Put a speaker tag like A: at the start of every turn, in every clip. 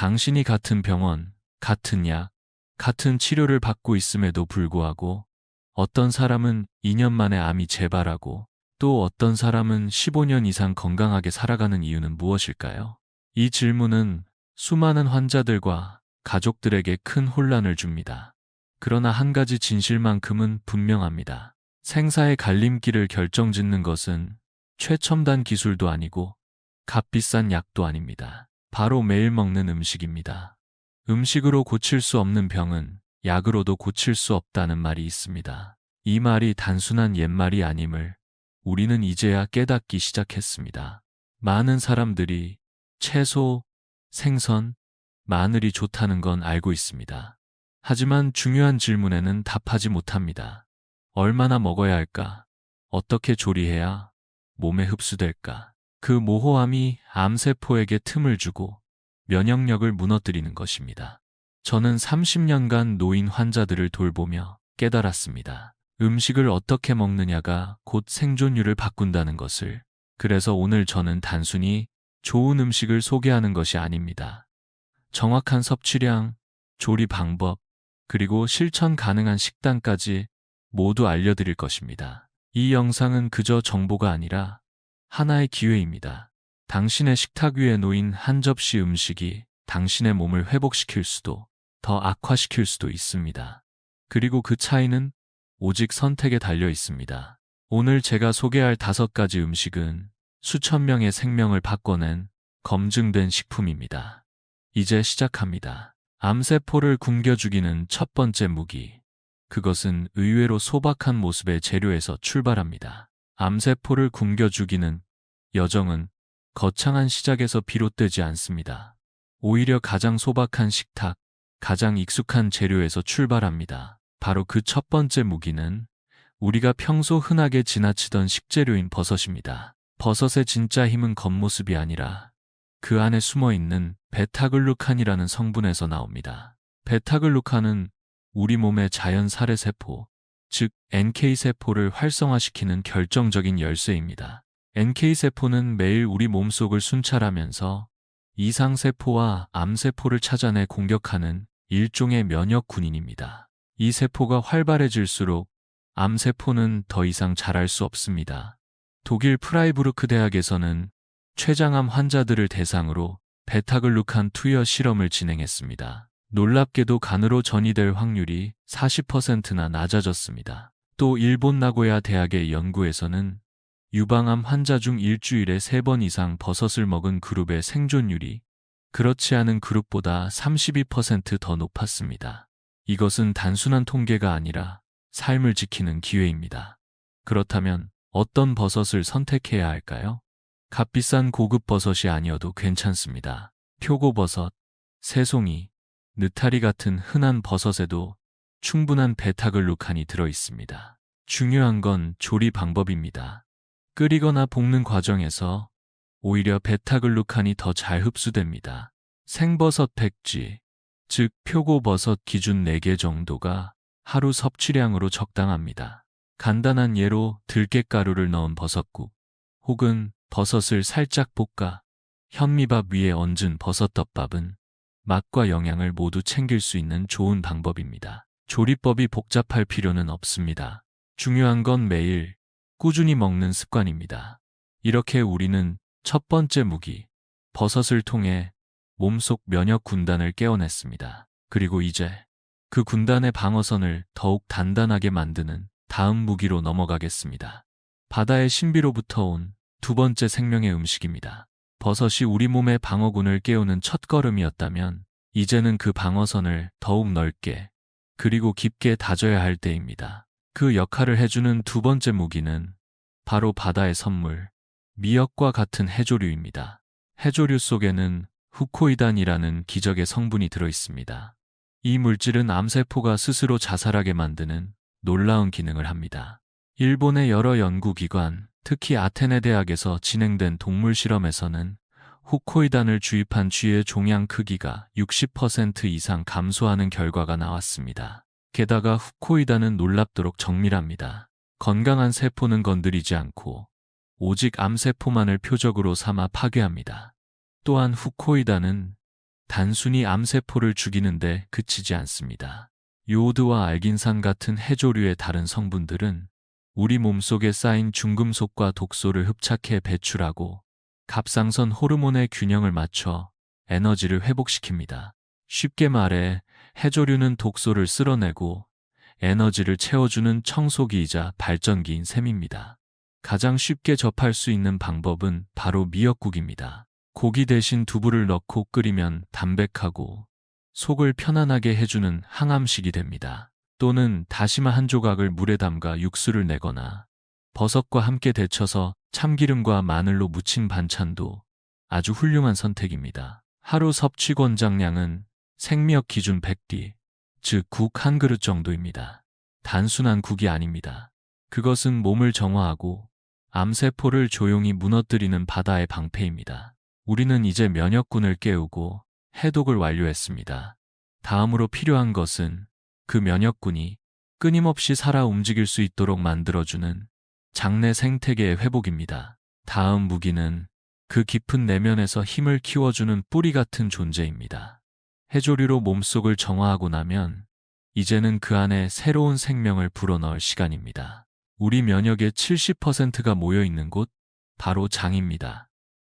A: 당신이 같은 병원, 같은 약, 같은 치료를 받고 있음에도 불구하고 어떤 사람은 2년 만에 암이 재발하고 또 어떤 사람은 15년 이상 건강하게 살아가는 이유는 무엇일까요? 이 질문은 수많은 환자들과 가족들에게 큰 혼란을 줍니다. 그러나 한 가지 진실만큼은 분명합니다. 생사의 갈림길을 결정짓는 것은 최첨단 기술도 아니고 값비싼 약도 아닙니다. 바로 매일 먹는 음식입니다. 음식으로 고칠 수 없는 병은 약으로도 고칠 수 없다는 말이 있습니다. 이 말이 단순한 옛말이 아님을 우리는 이제야 깨닫기 시작했습니다. 많은 사람들이 채소, 생선, 마늘이 좋다는 건 알고 있습니다. 하지만 중요한 질문에는 답하지 못합니다. 얼마나 먹어야 할까? 어떻게 조리해야 몸에 흡수될까? 그 모호함이 암세포에게 틈을 주고 면역력을 무너뜨리는 것입니다. 저는 30년간 노인 환자들을 돌보며 깨달았습니다. 음식을 어떻게 먹느냐가 곧 생존율을 바꾼다는 것을. 그래서 오늘 저는 단순히 좋은 음식을 소개하는 것이 아닙니다. 정확한 섭취량, 조리 방법, 그리고 실천 가능한 식단까지 모두 알려드릴 것입니다. 이 영상은 그저 정보가 아니라 하나의 기회입니다. 당신의 식탁 위에 놓인 한 접시 음식이 당신의 몸을 회복시킬 수도 더 악화시킬 수도 있습니다. 그리고 그 차이는 오직 선택에 달려 있습니다. 오늘 제가 소개할 다섯 가지 음식은 수천 명의 생명을 바꿔낸 검증된 식품입니다. 이제 시작합니다. 암세포를 굶겨 죽이는 첫 번째 무기. 그것은 의외로 소박한 모습의 재료에서 출발합니다. 암세포를 굶겨 죽이는 여정은 거창한 시작에서 비롯되지 않습니다. 오히려 가장 소박한 식탁, 가장 익숙한 재료에서 출발합니다. 바로 그 첫 번째 무기는 우리가 평소 흔하게 지나치던 식재료인 버섯입니다. 버섯의 진짜 힘은 겉모습이 아니라 그 안에 숨어 있는 베타글루칸이라는 성분에서 나옵니다. 베타글루칸은 우리 몸의 자연 살해 세포, 즉 NK세포를 활성화시키는 결정적인 열쇠입니다. NK세포는 매일 우리 몸속을 순찰하면서 이상세포와 암세포를 찾아내 공격하는 일종의 면역 군인입니다. 이 세포가 활발해질수록 암세포는 더 이상 자랄 수 없습니다. 독일 프라이부르크 대학에서는 췌장암 환자들을 대상으로 베타글루칸 투여 실험을 진행했습니다. 놀랍게도 간으로 전이될 확률이 40%나 낮아졌습니다. 또 일본 나고야 대학의 연구에서는 유방암 환자 중 일주일에 3번 이상 버섯을 먹은 그룹의 생존율이 그렇지 않은 그룹보다 32%더 높았습니다. 이것은 단순한 통계가 아니라 삶을 지키는 기회입니다. 그렇다면 어떤 버섯을 선택해야 할까요? 값비싼 고급 버섯이 아니어도 괜찮습니다. 표고버섯, 새송이, 느타리 같은 흔한 버섯에도 충분한 베타글루칸이 들어 있습니다. 중요한 건 조리 방법입니다. 끓이거나 볶는 과정에서 오히려 베타글루칸이 더 잘 흡수됩니다. 생버섯 백지, 즉 표고버섯 기준 4개 정도가 하루 섭취량으로 적당합니다. 간단한 예로 들깨가루를 넣은 버섯국 혹은 버섯을 살짝 볶아 현미밥 위에 얹은 버섯덮밥은 맛과 영양을 모두 챙길 수 있는 좋은 방법입니다. 조리법이 복잡할 필요는 없습니다. 중요한 건 매일 꾸준히 먹는 습관입니다. 이렇게 우리는 첫 번째 무기, 버섯을 통해 몸속 면역 군단을 깨어냈습니다. 그리고 이제 그 군단의 방어선을 더욱 단단하게 만드는 다음 무기로 넘어가겠습니다. 바다의 신비로부터 온 두 번째 생명의 음식입니다. 버섯이 우리 몸의 방어군을 깨우는 첫 걸음이었다면 이제는 그 방어선을 더욱 넓게 그리고 깊게 다져야 할 때입니다. 그 역할을 해주는 두 번째 무기는 바로 바다의 선물, 미역과 같은 해조류입니다. 해조류 속에는 후코이단이라는 기적의 성분이 들어 있습니다. 이 물질은 암세포가 스스로 자살하게 만드는 놀라운 기능을 합니다. 일본의 여러 연구기관, 특히 아테네 대학에서 진행된 동물 실험에서는 후코이단을 주입한 쥐의 종양 크기가 60% 이상 감소하는 결과가 나왔습니다. 게다가 후코이단은 놀랍도록 정밀합니다. 건강한 세포는 건드리지 않고 오직 암세포만을 표적으로 삼아 파괴합니다. 또한 후코이단은 단순히 암세포를 죽이는데 그치지 않습니다. 요오드와 알긴산 같은 해조류의 다른 성분들은 우리 몸속에 쌓인 중금속과 독소를 흡착해 배출하고 갑상선 호르몬의 균형을 맞춰 에너지를 회복시킵니다. 쉽게 말해 해조류는 독소를 쓸어내고 에너지를 채워주는 청소기이자 발전기인 셈입니다. 가장 쉽게 접할 수 있는 방법은 바로 미역국입니다. 고기 대신 두부를 넣고 끓이면 담백하고 속을 편안하게 해주는 항암식이 됩니다. 또는 다시마 한 조각을 물에 담가 육수를 내거나 버섯과 함께 데쳐서 참기름과 마늘로 무친 반찬도 아주 훌륭한 선택입니다. 하루 섭취 권장량은 생미역 기준 100디, 즉국 한 그릇 정도입니다. 단순한 국이 아닙니다. 그것은 몸을 정화하고 암세포를 조용히 무너뜨리는 바다의 방패입니다. 우리는 이제 면역군을 깨우고 해독을 완료했습니다. 다음으로 필요한 것은 그 면역군이 끊임없이 살아 움직일 수 있도록 만들어주는 장내 생태계의 회복입니다. 다음 무기는 그 깊은 내면에서 힘을 키워주는 뿌리 같은 존재입니다. 해조류로 몸속을 정화하고 나면 이제는 그 안에 새로운 생명을 불어넣을 시간입니다. 우리 면역의 70%가 모여 있는 곳, 바로 장입니다.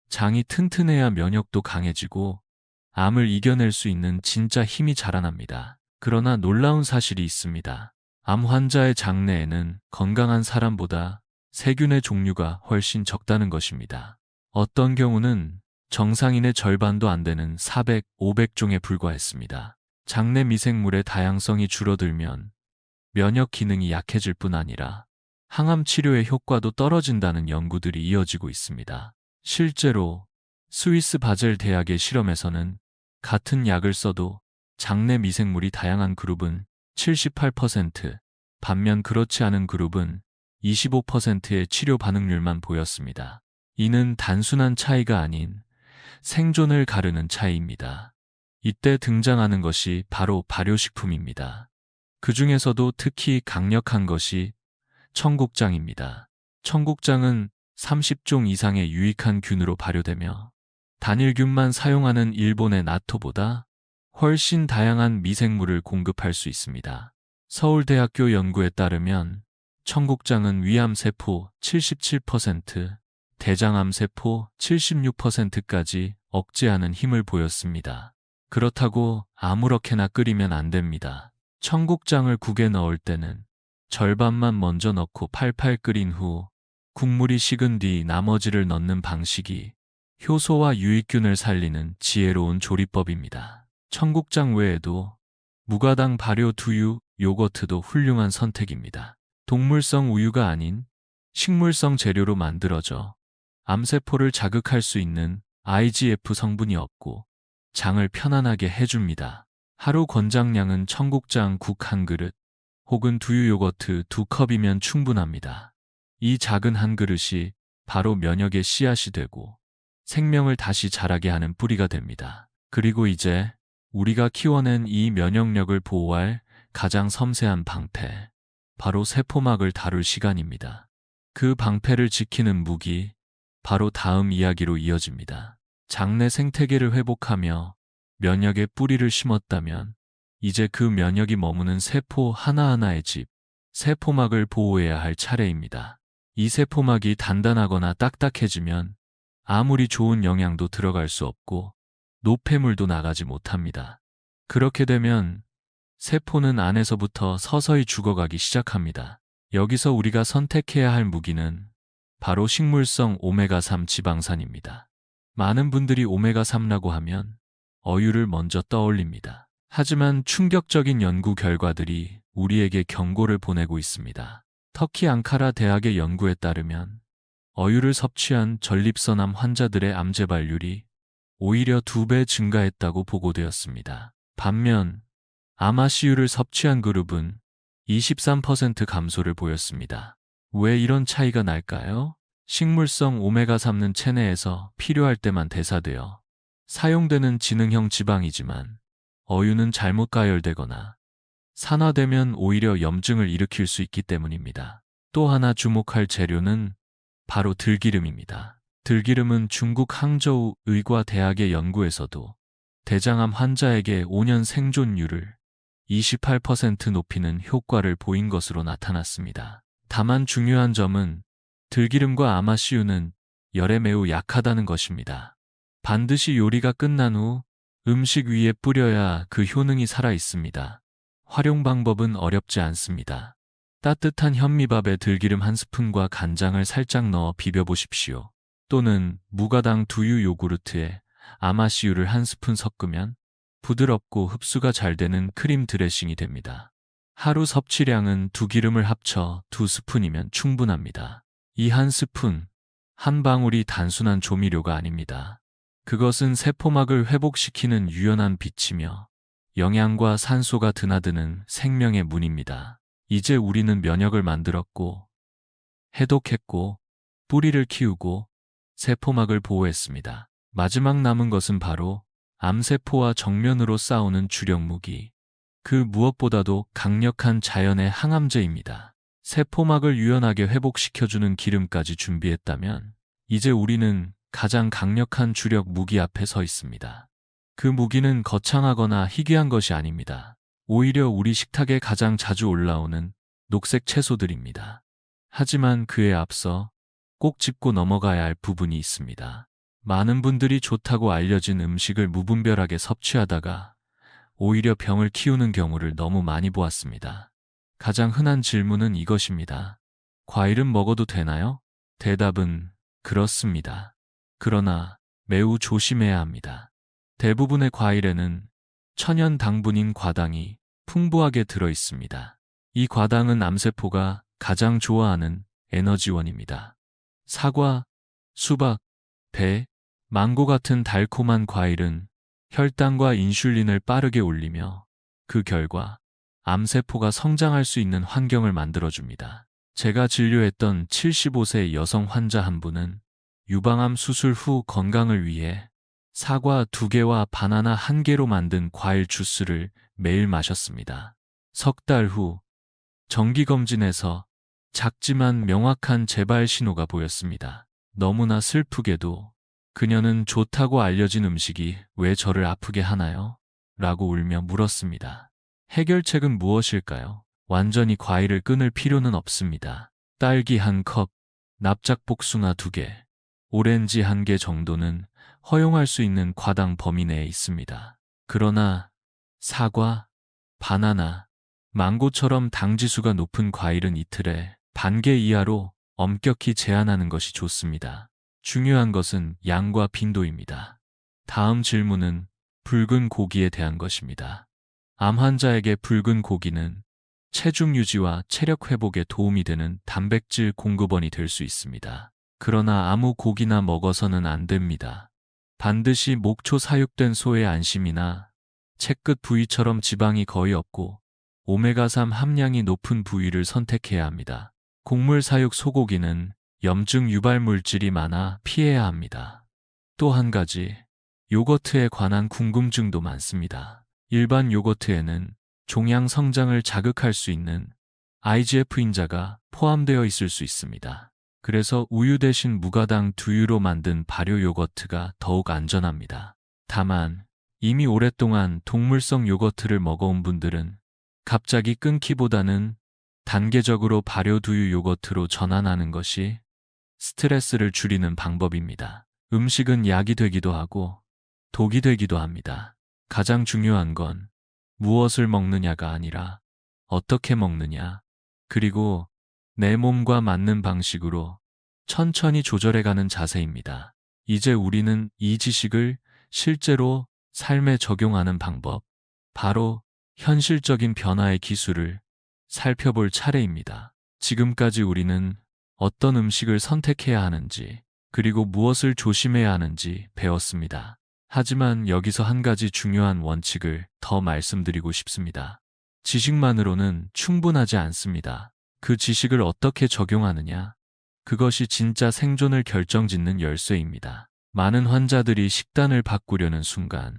A: 장이 튼튼해야 면역도 강해지고 암을 이겨낼 수 있는 진짜 힘이 자라납니다. 그러나 놀라운 사실이 있습니다. 암 환자의 장내에는 건강한 사람보다 세균의 종류가 훨씬 적다는 것입니다. 어떤 경우는 정상인의 절반도 안 되는 400, 500종에 불과했습니다. 장내 미생물의 다양성이 줄어들면 면역 기능이 약해질 뿐 아니라 항암 치료의 효과도 떨어진다는 연구들이 이어지고 있습니다. 실제로 스위스 바젤 대학의 실험에서는 같은 약을 써도 장내 미생물이 다양한 그룹은 78%, 반면 그렇지 않은 그룹은 25%의 치료 반응률만 보였습니다. 이는 단순한 차이가 아닌 생존을 가르는 차이입니다. 이때 등장하는 것이 바로 발효식품입니다. 그 중에서도 특히 강력한 것이 청국장입니다. 청국장은 30종 이상의 유익한 균으로 발효되며 단일균만 사용하는 일본의 나토보다 훨씬 다양한 미생물을 공급할 수 있습니다. 서울대학교 연구에 따르면 청국장은 위암세포 77%, 대장암세포 76%까지 억제하는 힘을 보였습니다. 그렇다고 아무렇게나 끓이면 안 됩니다. 청국장을 국에 넣을 때는 절반만 먼저 넣고 팔팔 끓인 후 국물이 식은 뒤 나머지를 넣는 방식이 효소와 유익균을 살리는 지혜로운 조리법입니다. 청국장 외에도 무가당 발효 두유, 요거트도 훌륭한 선택입니다. 동물성 우유가 아닌 식물성 재료로 만들어져 암세포를 자극할 수 있는 IGF 성분이 없고 장을 편안하게 해줍니다. 하루 권장량은 청국장 국 한 그릇 혹은 두유 요거트 두 컵이면 충분합니다. 이 작은 한 그릇이 바로 면역의 씨앗이 되고 생명을 다시 자라게 하는 뿌리가 됩니다. 그리고 이제 우리가 키워낸 이 면역력을 보호할 가장 섬세한 방패, 바로 세포막을 다룰 시간입니다. 그 방패를 지키는 무기, 바로 다음 이야기로 이어집니다. 장내 생태계를 회복하며 면역의 뿌리를 심었다면 이제 그 면역이 머무는 세포 하나하나의 집, 세포막을 보호해야 할 차례입니다. 이 세포막이 단단하거나 딱딱해지면 아무리 좋은 영양도 들어갈 수 없고 노폐물도 나가지 못합니다. 그렇게 되면 세포는 안에서부터 서서히 죽어가기 시작합니다. 여기서 우리가 선택해야 할 무기는 바로 식물성 오메가3 지방산입니다. 많은 분들이 오메가3라고 하면 어유를 먼저 떠올립니다. 하지만 충격적인 연구 결과들이 우리에게 경고를 보내고 있습니다. 터키 앙카라 대학의 연구에 따르면 어유를 섭취한 전립선암 환자들의 암 재발률이 오히려 두 배 증가했다고 보고되었습니다. 반면 아마시유를 섭취한 그룹은 23% 감소를 보였습니다. 왜 이런 차이가 날까요? 식물성 오메가3는 체내에서 필요할 때만 대사되어 사용되는 지능형 지방이지만 어유는 잘못 가열되거나 산화되면 오히려 염증을 일으킬 수 있기 때문입니다. 또 하나 주목할 재료는 바로 들기름입니다. 들기름은 중국 항저우 의과대학의 연구에서도 대장암 환자에게 5년 생존율을 28% 높이는 효과를 보인 것으로 나타났습니다. 다만 중요한 점은 들기름과 아마씨유는 열에 매우 약하다는 것입니다. 반드시 요리가 끝난 후 음식 위에 뿌려야 그 효능이 살아 있습니다. 활용 방법은 어렵지 않습니다. 따뜻한 현미밥에 들기름 한 스푼과 간장을 살짝 넣어 비벼보십시오. 또는 무가당 두유 요구르트에 아마씨유를 한 스푼 섞으면 부드럽고 흡수가 잘 되는 크림 드레싱이 됩니다. 하루 섭취량은 두 기름을 합쳐 두 스푼이면 충분합니다. 이 한 스푼, 한 방울이 단순한 조미료가 아닙니다. 그것은 세포막을 회복시키는 유연한 빛이며 영양과 산소가 드나드는 생명의 문입니다. 이제 우리는 면역을 만들었고, 해독했고, 뿌리를 키우고, 세포막을 보호했습니다. 마지막 남은 것은 바로 암세포와 정면으로 싸우는 주력 무기. 그 무엇보다도 강력한 자연의 항암제입니다. 세포막을 유연하게 회복시켜주는 기름까지 준비했다면, 이제 우리는 가장 강력한 주력 무기 앞에 서 있습니다. 그 무기는 거창하거나 희귀한 것이 아닙니다. 오히려 우리 식탁에 가장 자주 올라오는 녹색 채소들입니다. 하지만 그에 앞서 꼭 짚고 넘어가야 할 부분이 있습니다. 많은 분들이 좋다고 알려진 음식을 무분별하게 섭취하다가 오히려 병을 키우는 경우를 너무 많이 보았습니다. 가장 흔한 질문은 이것입니다. 과일은 먹어도 되나요? 대답은 그렇습니다. 그러나 매우 조심해야 합니다. 대부분의 과일에는 천연 당분인 과당이 풍부하게 들어 있습니다. 이 과당은 암세포가 가장 좋아하는 에너지원입니다. 사과, 수박, 배, 망고 같은 달콤한 과일은 혈당과 인슐린을 빠르게 올리며 그 결과 암세포가 성장할 수 있는 환경을 만들어줍니다. 제가 진료했던 75세 여성 환자 한 분은 유방암 수술 후 건강을 위해 사과 두 개와 바나나 한 개로 만든 과일 주스를 매일 마셨습니다. 석 달 후 정기검진에서 작지만 명확한 재발 신호가 보였습니다. 너무나 슬프게도 그녀는 좋다고 알려진 음식이 왜 저를 아프게 하나요? 라고 울며 물었습니다. 해결책은 무엇일까요? 완전히 과일을 끊을 필요는 없습니다. 딸기 한 컵, 납작 복숭아 두 개, 오렌지 한 개 정도는 허용할 수 있는 과당 범위 내에 있습니다. 그러나 사과, 바나나, 망고처럼 당지수가 높은 과일은 이틀에 반개 이하로 엄격히 제한하는 것이 좋습니다. 중요한 것은 양과 빈도입니다. 다음 질문은 붉은 고기에 대한 것입니다. 암 환자에게 붉은 고기는 체중 유지와 체력 회복에 도움이 되는 단백질 공급원이 될 수 있습니다. 그러나 아무 고기나 먹어서는 안 됩니다. 반드시 목초 사육된 소의 안심이나 채끝 부위처럼 지방이 거의 없고 오메가3 함량이 높은 부위를 선택해야 합니다. 곡물 사육 소고기는 염증 유발 물질이 많아 피해야 합니다. 또 한 가지, 요거트에 관한 궁금증도 많습니다. 일반 요거트에는 종양 성장을 자극할 수 있는 IGF 인자가 포함되어 있을 수 있습니다. 그래서 우유 대신 무가당 두유로 만든 발효 요거트가 더욱 안전합니다. 다만 이미 오랫동안 동물성 요거트를 먹어온 분들은 갑자기 끊기보다는 단계적으로 발효 두유 요거트로 전환하는 것이 스트레스를 줄이는 방법입니다. 음식은 약이 되기도 하고 독이 되기도 합니다. 가장 중요한 건 무엇을 먹느냐가 아니라 어떻게 먹느냐, 그리고 내 몸과 맞는 방식으로 천천히 조절해가는 자세입니다. 이제 우리는 이 지식을 실제로 삶에 적용하는 방법, 바로 현실적인 변화의 기술을 살펴볼 차례입니다. 지금까지 우리는 어떤 음식을 선택해야 하는지, 그리고 무엇을 조심해야 하는지 배웠습니다. 하지만 여기서 한 가지 중요한 원칙을 더 말씀드리고 싶습니다. 지식만으로는 충분하지 않습니다. 그 지식을 어떻게 적용하느냐? 그것이 진짜 생존을 결정짓는 열쇠입니다. 많은 환자들이 식단을 바꾸려는 순간,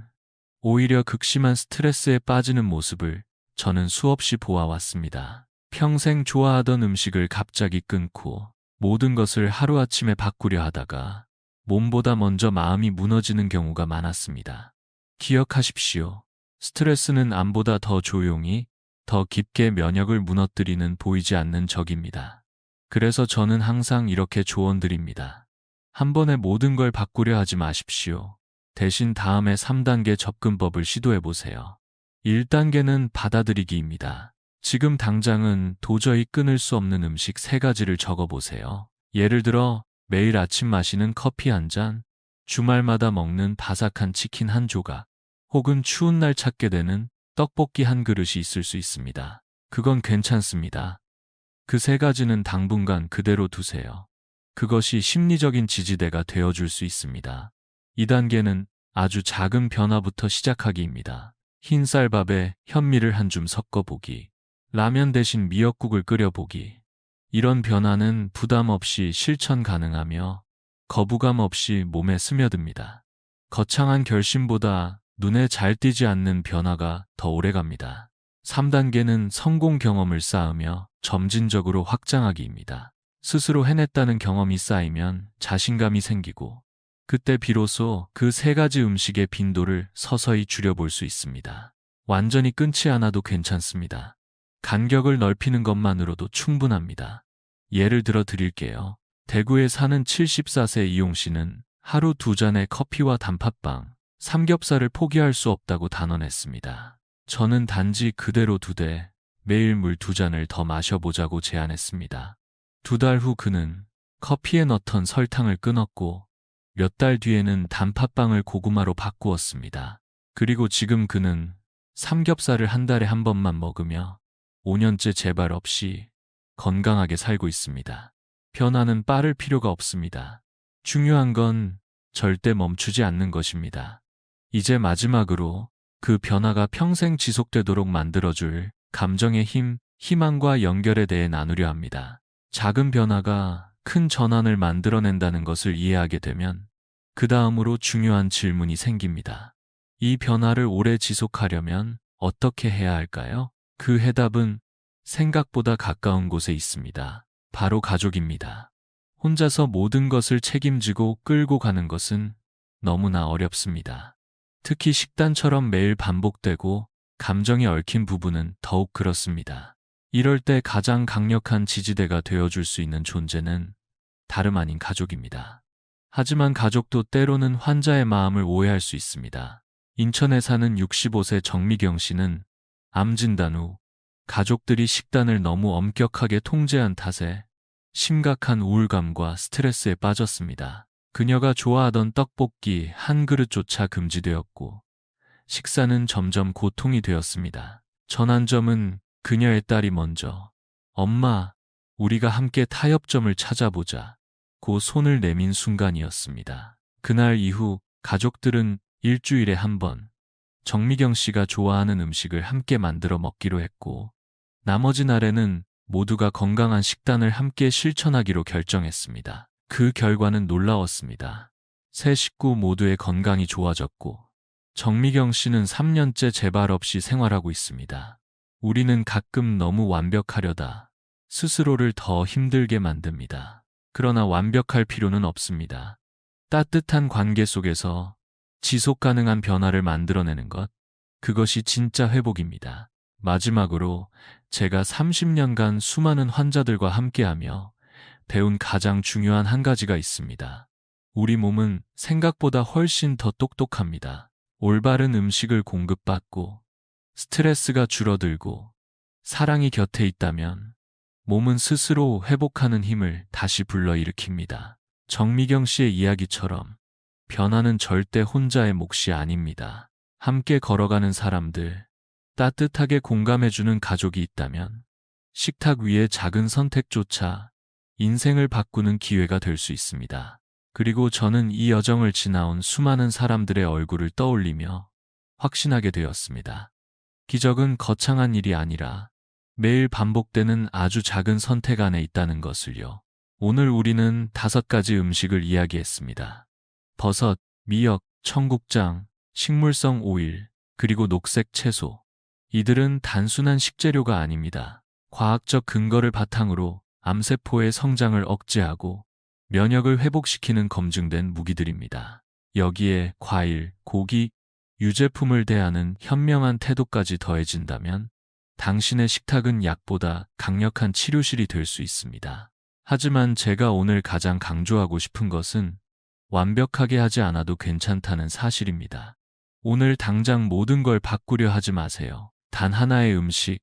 A: 오히려 극심한 스트레스에 빠지는 모습을 저는 수없이 보아왔습니다. 평생 좋아하던 음식을 갑자기 끊고 모든 것을 하루아침에 바꾸려 하다가 몸보다 먼저 마음이 무너지는 경우가 많았습니다. 기억하십시오. 스트레스는 암보다 더 조용히, 더 깊게 면역을 무너뜨리는 보이지 않는 적입니다. 그래서 저는 항상 이렇게 조언드립니다. 한 번에 모든 걸 바꾸려 하지 마십시오. 대신 다음에 3단계 접근법을 시도해 보세요. 1단계는 받아들이기입니다. 지금 당장은 도저히 끊을 수 없는 음식 3가지를 적어 보세요. 예를 들어 매일 아침 마시는 커피 한 잔, 주말마다 먹는 바삭한 치킨 한 조각, 혹은 추운 날 찾게 되는 떡볶이 한 그릇이 있을 수 있습니다. 그건 괜찮습니다. 그 세 가지는 당분간 그대로 두세요. 그것이 심리적인 지지대가 되어줄 수 있습니다. 2단계는 아주 작은 변화부터 시작하기입니다. 흰 쌀밥에 현미를 한 줌 섞어보기, 라면 대신 미역국을 끓여보기. 이런 변화는 부담 없이 실천 가능하며 거부감 없이 몸에 스며듭니다. 거창한 결심보다 눈에 잘 띄지 않는 변화가 더 오래 갑니다. 3단계는 성공 경험을 쌓으며 점진적으로 확장하기입니다. 스스로 해냈다는 경험이 쌓이면 자신감이 생기고 그때 비로소 그 세 가지 음식의 빈도를 서서히 줄여볼 수 있습니다. 완전히 끊지 않아도 괜찮습니다. 간격을 넓히는 것만으로도 충분합니다. 예를 들어 드릴게요. 대구에 사는 74세 이용 씨는 하루 두 잔의 커피와 단팥빵, 삼겹살을 포기할 수 없다고 단언했습니다. 저는 단지 그대로 두되 매일 물 두 잔을 더 마셔보자고 제안했습니다. 두 달 후 그는 커피에 넣던 설탕을 끊었고 몇 달 뒤에는 단팥빵을 고구마로 바꾸었습니다. 그리고 지금 그는 삼겹살을 한 달에 한 번만 먹으며 5년째 재발 없이 건강하게 살고 있습니다. 변화는 빠를 필요가 없습니다. 중요한 건 절대 멈추지 않는 것입니다. 이제 마지막으로 그 변화가 평생 지속되도록 만들어줄 감정의 힘, 희망과 연결에 대해 나누려 합니다. 작은 변화가 큰 전환을 만들어낸다는 것을 이해하게 되면 그 다음으로 중요한 질문이 생깁니다. 이 변화를 오래 지속하려면 어떻게 해야 할까요? 그 해답은 생각보다 가까운 곳에 있습니다. 바로 가족입니다. 혼자서 모든 것을 책임지고 끌고 가는 것은 너무나 어렵습니다. 특히 식단처럼 매일 반복되고 감정이 얽힌 부분은 더욱 그렇습니다. 이럴 때 가장 강력한 지지대가 되어줄 수 있는 존재는 다름 아닌 가족입니다. 하지만 가족도 때로는 환자의 마음을 오해할 수 있습니다. 인천에 사는 65세 정미경 씨는 암 진단 후 가족들이 식단을 너무 엄격하게 통제한 탓에 심각한 우울감과 스트레스에 빠졌습니다. 그녀가 좋아하던 떡볶이 한 그릇조차 금지되었고 식사는 점점 고통이 되었습니다. 전환점은 그녀의 딸이 먼저 엄마, 우리가 함께 타협점을 찾아보자 고 손을 내민 순간이었습니다. 그날 이후 가족들은 일주일에 한 번 정미경 씨가 좋아하는 음식을 함께 만들어 먹기로 했고 나머지 날에는 모두가 건강한 식단을 함께 실천하기로 결정했습니다. 그 결과는 놀라웠습니다. 세 식구 모두의 건강이 좋아졌고 정미경 씨는 3년째 재발 없이 생활하고 있습니다. 우리는 가끔 너무 완벽하려다 스스로를 더 힘들게 만듭니다. 그러나 완벽할 필요는 없습니다. 따뜻한 관계 속에서 지속 가능한 변화를 만들어내는 것, 그것이 진짜 회복입니다. 마지막으로 제가 30년간 수많은 환자들과 함께하며 배운 가장 중요한 한 가지가 있습니다. 우리 몸은 생각보다 훨씬 더 똑똑합니다. 올바른 음식을 공급받고 스트레스가 줄어들고 사랑이 곁에 있다면 몸은 스스로 회복하는 힘을 다시 불러일으킵니다. 정미경 씨의 이야기처럼 변화는 절대 혼자의 몫이 아닙니다. 함께 걸어가는 사람들, 따뜻하게 공감해주는 가족이 있다면 식탁 위의 작은 선택조차 인생을 바꾸는 기회가 될 수 있습니다. 그리고 저는 이 여정을 지나온 수많은 사람들의 얼굴을 떠올리며 확신하게 되었습니다. 기적은 거창한 일이 아니라 매일 반복되는 아주 작은 선택 안에 있다는 것을요. 오늘 우리는 다섯 가지 음식을 이야기했습니다. 버섯, 미역, 청국장, 식물성 오일, 그리고 녹색 채소. 이들은 단순한 식재료가 아닙니다. 과학적 근거를 바탕으로 암세포의 성장을 억제하고 면역을 회복시키는 검증된 무기들입니다. 여기에 과일, 고기, 유제품을 대하는 현명한 태도까지 더해진다면 당신의 식탁은 약보다 강력한 치료실이 될 수 있습니다. 하지만 제가 오늘 가장 강조하고 싶은 것은 완벽하게 하지 않아도 괜찮다는 사실입니다. 오늘 당장 모든 걸 바꾸려 하지 마세요. 단 하나의 음식,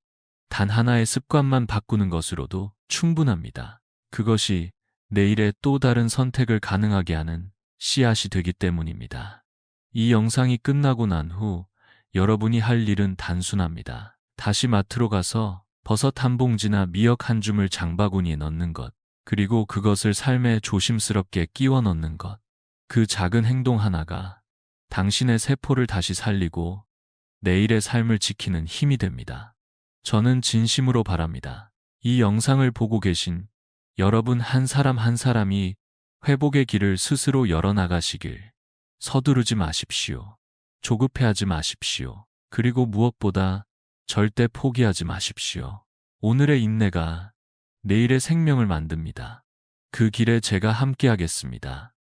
A: 단 하나의 습관만 바꾸는 것으로도 충분합니다. 그것이 내일의 또 다른 선택을 가능하게 하는 씨앗이 되기 때문입니다. 이 영상이 끝나고 난 후 여러분이 할 일은 단순합니다. 다시 마트로 가서 버섯 한 봉지나 미역 한 줌을 장바구니에 넣는 것, 그리고 그것을 삶에 조심스럽게 끼워 넣는 것. 그 작은 행동 하나가 당신의 세포를 다시 살리고 내일의 삶을 지키는 힘이 됩니다. 저는 진심으로 바랍니다. 이 영상을 보고 계신 여러분 한 사람 한 사람이 회복의 길을 스스로 열어나가시길 서두르지 마십시오. 조급해하지 마십시오. 그리고 무엇보다 절대 포기하지 마십시오. 오늘의 인내가 내일의 생명을 만듭니다. 그 길에 제가 함께하겠습니다.